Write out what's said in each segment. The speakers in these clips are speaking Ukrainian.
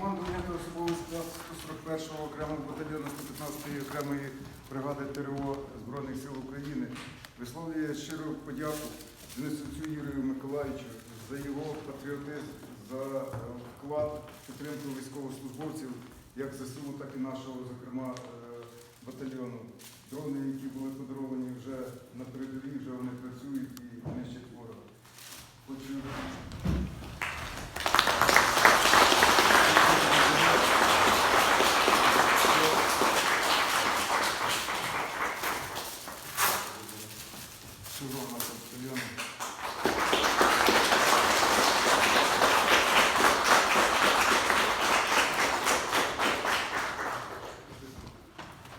Командування та особовий склад 141-го окремого батальйону 115-ї окремої бригади ТРО Збройних сил України висловлює щиру подяку Денисовцю Юрію Миколаївичу за його патріотизм, за е, вклад підтримку військовослужбовців як ЗСУ, так і нашого, зокрема, е, батальйону. Дрони, які були всього нашого батальйону.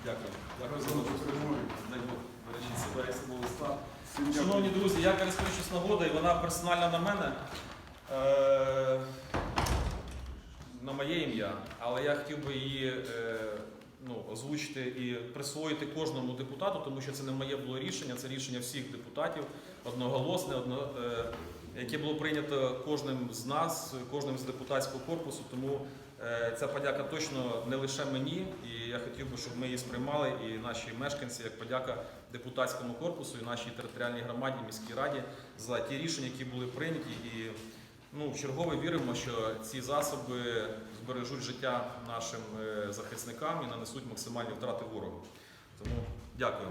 Дякую. Дякую за Разом до участь. перемоги. Дай Бог, бережіть себе і особовий склад. Дякую. Шановні друзі, я користуючись нагодою, вона персональна на мене. Е, на моє ім'я, але я хотів би її е, ну, озвучити і присвоїти кожному депутату, тому що це не моє було рішення, це рішення всіх депутатів, одноголосне, одно, е, яке було прийнято кожним з нас, кожним з депутатського корпусу. Тому е, ця подяка точно не лише мені, і я хотів би, щоб ми її сприймали, і наші мешканці, як подяка депутатському корпусу і нашій територіальній громаді, міській раді за ті рішення, які були прийняті. І ну, в чергове віримо, що ці засоби збережуть життя нашим е, захисникам і нанесуть максимальні втрати ворогу. Тому дякую.